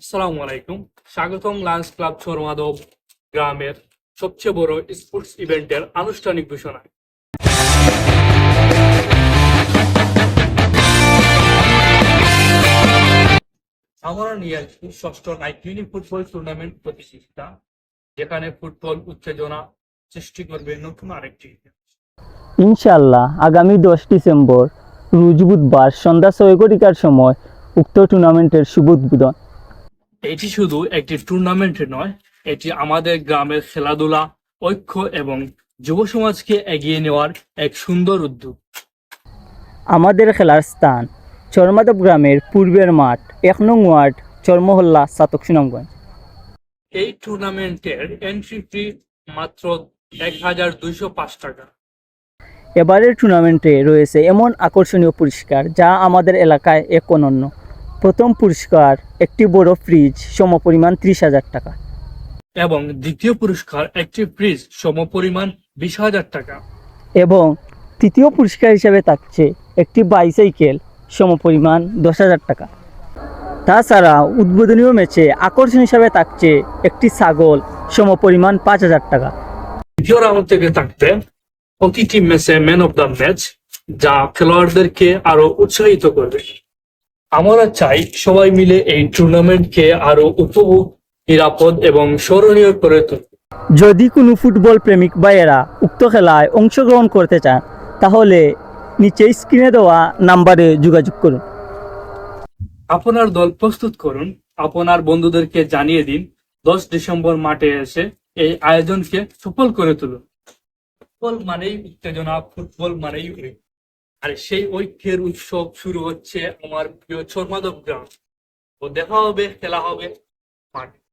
আসসালামু আলাইকুম। স্বাগতম লায়ন্স ক্লাব চরমাদব গ্রামের সবচেয়ে বড় স্পোর্টস ইভেন্টের আনুষ্ঠানিক ঘোষণায় আমরা নিয়ে আসছি ষষ্ঠ নাইট মিনি ফুটবল টুর্নামেন্ট প্রতিষ্ঠা যেখানে ফুটবল উত্তেজনা সৃষ্টি করবে নতুন আরেকটি। ইনশাল্লাহ আগামী দশ ডিসেম্বর, রোজ বুধবার সন্ধ্যা ছয় ঘটিকার সময় উক্ত টুর্নামেন্টের শুভ উদ্বোধন। এটি শুধু একটি টুর্নামেন্ট নয় এটি আমাদের গ্রামের খেলাধুলা ঐক্য এবং যুব সমাজকে এগিয়ে নেওয়ার এক সুন্দর উদ্যোগ। আমাদের খেলার স্থান চরমাদব গ্রামের পূর্বের মাঠ এক নং ওয়ার্ড চরমহল্লা সাতক সুনামগঞ্জ। এই টুর্নামেন্টের এন্ট্রি ফি মাত্র এক হাজার দুইশো পাঁচ টাকা। এবারের টুর্নামেন্টে রয়েছে এমন আকর্ষণীয় পুরস্কার যা আমাদের এলাকায় এক অনন্য। প্রথম পুরস্কার একটি বড় ফ্রিজ সমপরিমাণ ত্রিশ হাজার টাকা। এবং দ্বিতীয় পুরস্কার একটি ফ্রিজ সমপরিমাণ বিশ হাজার টাকা। এবং তৃতীয় পুরস্কার হিসেবে থাকছে একটি বাইসাইকেল সমপরিমাণ দশ হাজার টাকা। তাছাড়া উদ্বোধনীয় ম্যাচে আকর্ষণ হিসাবে থাকছে একটি ছাগল সমপরিমাণ পাঁচ হাজার টাকা। দ্বিতীয় রাউন্ড থেকে থাকবে প্রতিটি ম্যাচে ম্যান অফ দ্য ম্যাচ যা খেলোয়াড়দেরকে আরও উৎসাহিত করবে। আমরা চাই সবাই মিলে এই টুর্নামেন্টকে আরও উপভোগ নিরাপদ এবং স্মরণীয় করে তুলতে যদি কোনো ফুটবল প্রেমিক ভাইয়েরা উক্ত খেলায় অংশগ্রহণ করতে চান তাহলে নিচে স্ক্রিনে দেওয়া নাম্বারে যোগাযোগ করুন। আপনার দল প্রস্তুত করুন। আপনার বন্ধুদেরকে জানিয়ে দিন দশ ডিসেম্বর মাঠে এসে এই আয়োজনকে সফল করে তুলুন। ফুটবল মানেই উত্তেজনা ফুটবল মানেই আর সেই ঐক্যের উৎসব শুরু হচ্ছে আমার প্রিয় চর্মাদব গ্রাম। ও দেখা হবে, খেলা হবে মাঠে